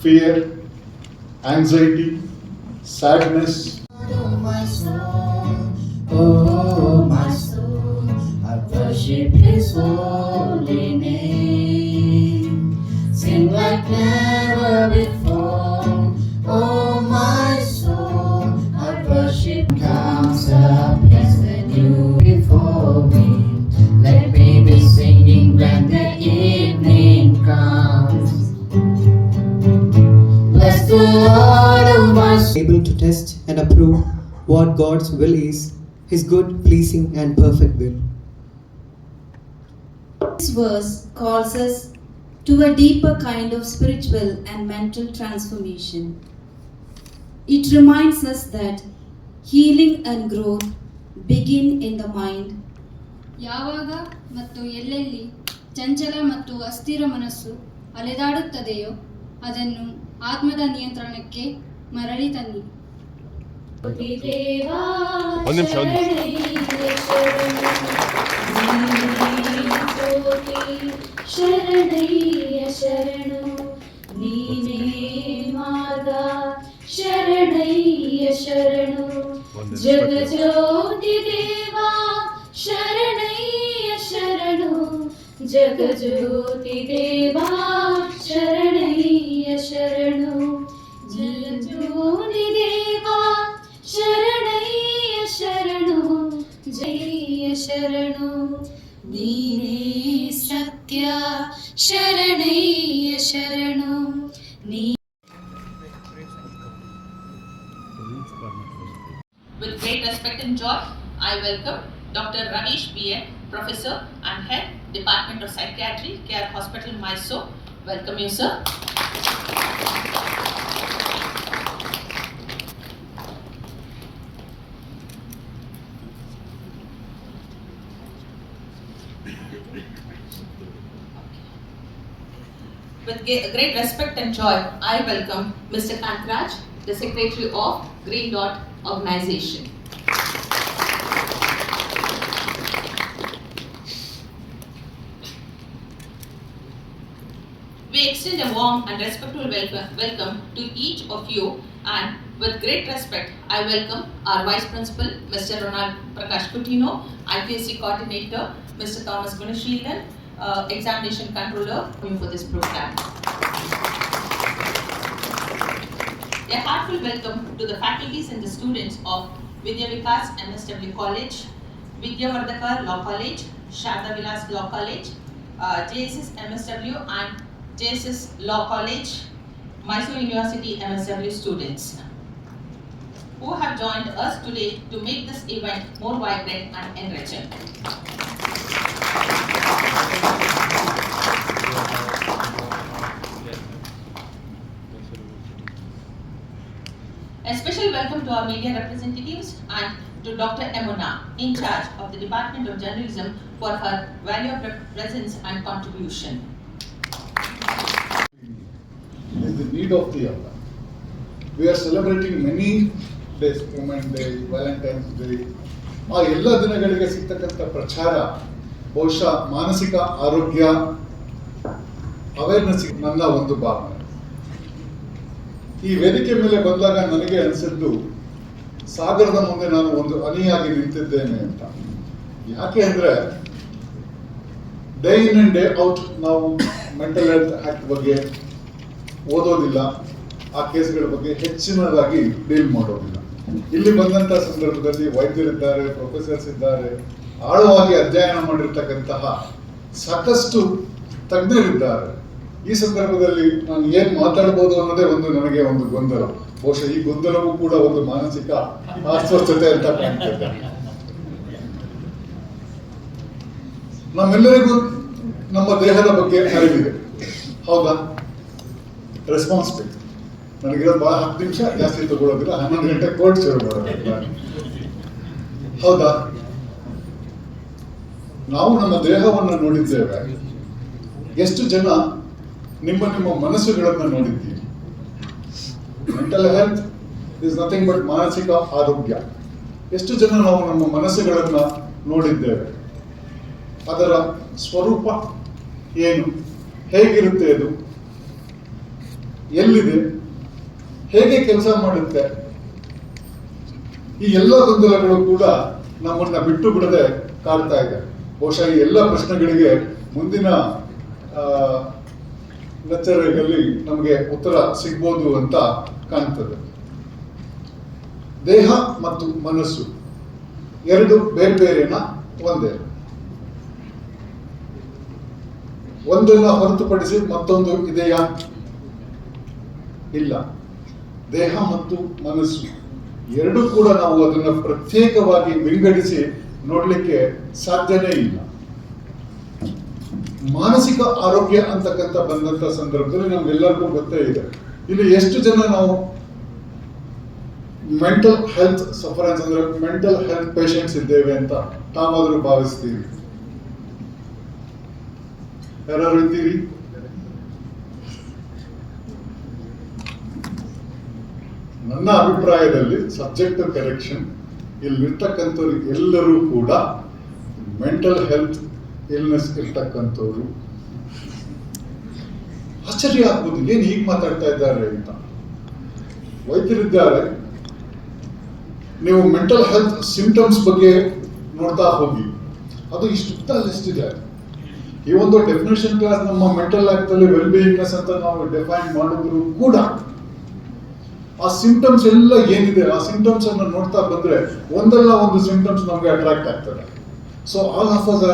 fear, anxiety, sadness, to test and approve what God's will is, His good, pleasing, and perfect will. This verse calls us to a deeper kind of spiritual and mental transformation. It reminds us that healing and growth begin in the mind ಯಾವಾಗ ಮತ್ತು ಎಲ್ಲೆಲ್ಲಿ ಚಂಚಲ ಮತ್ತು ಅಸ್ಥಿರ ಮನಸ್ಸು ಅಲೆದಾಡುತ್ತದೆಯೋ ಅದನ್ನು ಆತ್ಮದ ನಿಯಂತ್ರಣಕ್ಕೆ ಮರಳಿ ತನ್ನಿ ಒಂದು ನಿಮಿಷ, ಒಂದು. ಶರಣಯ್ಯ ಶರಣು ನೀನೇ ಮಾರ್ಗ ಶರಣಯ್ಯ ಶರಣು ಜಗ ಜ್ಯೋತಿ ದೇವಾ ಶರಣಯ್ಯ ಶರಣು ಜಗ ಜ್ಯೋತಿ ದೇವಾ ಶರಣಯ್ಯ ಶರಣು देवा शरणय शरणो जय शरणो दीने Satya शरणय शरणो With great respect and joy, I welcome Dr. Ravish B.M., Professor and Head, Department of Psychiatry, Care Hospital, Mysore. Welcome you, sir. With great respect and joy, I welcome Mr. Kantraj, the Secretary of Green Dot Organization. Extend a warm and respectful welcome, to each of you and with great respect, I welcome our Vice Principal, Mr. Ronald Prakash Kutino, IPSC Coordinator, Mr. Thomas Gunasheelan, uh, Examination Controller for this program. A heartfelt welcome to the faculties and the students of Vidya Vikas MSW College, Vidya Vardhaka Law College, Sharda Vilas Law College, uh, JSS MSW and JSS Law College, Mysore University MSW students who have joined us today to make this event more vibrant and enriching. A special welcome to our media representatives and to Dr. Emona, in charge of the Department of Journalism for her valuable presence and contribution. Is the need of the hour. We are celebrating many days, Women Day, Valentine's Day. ಆ ಎಲ್ಲ ದಿನಗಳಿಗೆ ಸಿಗ್ತಕ್ಕಂಥ ಪ್ರಚಾರ ಬಹುಶಃ ಮಾನಸಿಕ ಆರೋಗ್ಯ awareness ನನ್ನ ಒಂದು ಭಾವನೆ ಈ ವೇದಿಕೆ ಮೇಲೆ ಬಂದಾಗ ನನಗೆ ಅನಿಸಿದ್ದು ಸಾಗರದ ಮುಂದೆ ನಾನು ಒಂದು ಅನಿಯಾಗಿ ನಿಂತಿದ್ದೇನೆ ಅಂತ ಯಾಕೆ ಅಂದ್ರೆ day in and day out ನಾವು ಮೆಂಟಲ್ ಹೆಲ್ತ್ ಆಕ್ಟ್ ಬಗ್ಗೆ ಓದೋದಿಲ್ಲ, ಆ ಕೇಸ್ಗಳ ಬಗ್ಗೆ ಹೆಚ್ಚಿನದಾಗಿ ಡೀಲ್ ಮಾಡೋದಿಲ್ಲ. ಇಲ್ಲಿ ಬಂದಂತ ಸಂದರ್ಭದಲ್ಲಿ ವೈದ್ಯರಿದ್ದಾರೆ, ಪ್ರೊಫೆಸರ್ಸ್ ಇದ್ದಾರೆ, ಆಳವಾಗಿ ಅಧ್ಯಯನ ಮಾಡಿರ್ತಕ್ಕಂತಹ ಸಾಕಷ್ಟು ತಜ್ಞರಿದ್ದಾರೆ. ಈ ಸಂದರ್ಭದಲ್ಲಿ ನಾನು ಏನ್ ಮಾತಾಡ್ಬೋದು ಅನ್ನೋದೇ ಒಂದು ನನಗೆ ಒಂದು ಗೊಂದಲ. ಬಹುಶಃ ಈ ಗೊಂದಲವೂ ಕೂಡ ಒಂದು ಮಾನಸಿಕ ಅಸ್ವಸ್ಥತೆ ಅಂತ ಕಾಣ್ತದೆ. ನಮ್ಮೆಲ್ಲರಿಗೂ ನಮ್ಮ ದೇಹದ ಬಗ್ಗೆ ಅರಿವಿದೆ. ಹೌದಾ? ರೆಸ್ಪಾನ್ಸ್ ಬೇಕು ನನಗಿರೋದು ಬಹಳ ಹತ್ತು ನಿಮಿಷ ಜಾಸ್ತಿ ತಗೊಳ್ಳೋದಿಲ್ಲ ಹನ್ನೊಂದು ಗಂಟೆ ಕೋರ್ಟ್ ಶುರು ಹೌದಾ? ನಾವು ನಮ್ಮ ದೇಹವನ್ನು ನೋಡಿದ್ದೇವೆ. ಎಷ್ಟು ಜನ ನಿಮ್ಮ ನಿಮ್ಮ ಮನಸ್ಸುಗಳನ್ನು ನೋಡಿದ್ದೀವಿ mental health is nothing but ಮಾನಸಿಕ ಆರೋಗ್ಯ. ಎಷ್ಟು ಜನ ನಾವು ನಮ್ಮ ಮನಸ್ಸುಗಳನ್ನು ನೋಡಿದ್ದೇವೆ? ಅದರ ಸ್ವರೂಪ ಏನು? ಹೇಗಿರುತ್ತೆ ಅದು? ಎಲ್ಲಿದೆ? ಹೇಗೆ ಕೆಲಸ ಮಾಡುತ್ತೆ? ಈ ಎಲ್ಲ ಗೊಂದಲಗಳು ಕೂಡ ನಮ್ಮನ್ನ ಬಿಟ್ಟು ಬಿಡದೆ ಕಾಡ್ತಾ ಇದೆ. ಬಹುಶಃ ಈ ಎಲ್ಲ ಪ್ರಶ್ನೆಗಳಿಗೆ ಮುಂದಿನ ಲೆಕ್ಚರಲ್ಲಿ ನಮಗೆ ಉತ್ತರ ಸಿಗ್ಬೋದು ಅಂತ ಕಾಣ್ತದೆ. ದೇಹ ಮತ್ತು ಮನಸ್ಸು ಎರಡು ಬೇರೆ ಬೇರೆನ ಒಂದೇ. ಒಂದನ್ನ ಹೊರತುಪಡಿಸಿ ಮತ್ತೊಂದು ಇದೆಯಾ? ಇಲ್ಲ. ದೇಹ ಮತ್ತು ಮನಸ್ಸು ಎರಡೂ ಕೂಡ ನಾವು ಅದನ್ನು ಪ್ರತ್ಯೇಕವಾಗಿ ವಿಂಗಡಿಸಿ ನೋಡಲಿಕ್ಕೆ ಸಾಧ್ಯನೇ ಇಲ್ಲ. ಮಾನಸಿಕ ಆರೋಗ್ಯ ಅಂತಕ್ಕಂಥ ಬಂದಂತ ಸಂದರ್ಭದಲ್ಲಿ ನಮ್ಗೆಲ್ಲರಿಗೂ ಗೊತ್ತೇ ಇದೆ. ಇಲ್ಲಿ ಎಷ್ಟು ಜನ ನಾವು ಮೆಂಟಲ್ ಹೆಲ್ತ್ ಸಫರೆನ್ಸ್ ಅಂದ್ರೆ ಮೆಂಟಲ್ ಹೆಲ್ತ್ ಪೇಷಂಟ್ಸ್ ಇದ್ದೇವೆ ಅಂತ ತಾವಾದರೂ ಭಾವಿಸ್ತೀವಿ ಯಾರು ಇದ್ದೀರಿ? ನನ್ನ ಅಭಿಪ್ರಾಯದಲ್ಲಿ ಸಬ್ಜೆಕ್ಟ್ ಕರೆಕ್ಷನ್ ಇಲ್ಲಿರ್ತಕ್ಕಂಥವ್ರು ಎಲ್ಲರೂ ಕೂಡ ಮೆಂಟಲ್ ಹೆಲ್ತ್ ಇಲ್ನೆಸ್ ಇರ್ತಕ್ಕಂಥವ್ರು. ಆಶ್ಚರ್ಯ ಆಗ್ಬೋದು ಏನ್ ಹೀಗೆ ಮಾತಾಡ್ತಾ ಇದ್ದಾರೆ ಅಂತ. ವೈದ್ಯರಿದ್ದಾರೆ ನೀವು ಮೆಂಟಲ್ ಹೆಲ್ತ್ ಸಿಂಟಮ್ಸ್ ಬಗ್ಗೆ ನೋಡ್ತಾ ಹೋಗಿ. ಅದು ಇಷ್ಟು ಲಿಸ್ಟ್ ಇದೆ. ಈ ಒಂದು ಡೆಫಿನೇಷನ್ ಕ್ಲಾಸ್ ನಮ್ಮ ಮೆಂಟಲ್ ಆಕ್ಟ್ ಅಲ್ಲಿ ವೆಲ್ ಬೀಯಿಂಗ್ನೆಸ್ ಅಂತ ನಾವು ಡಿಫೈನ್ ಮಾಡಿದ್ರು ಕೂಡ ಆ ಸಿಂಪ್ಟಮ್ಸ್ ಎಲ್ಲ ಏನಿದೆ, ಆ ಸಿಂಟಮ್ಸ್ ಅನ್ನು ನೋಡ್ತಾ ಬಂದ್ರೆ ಒಂದಲ್ಲ ಒಂದು ಸಿಂಟಮ್ಸ್ ನಮಗೆ ಅಟ್ರಾಕ್ಟ್ ಆಗ್ತದೆ. So all of us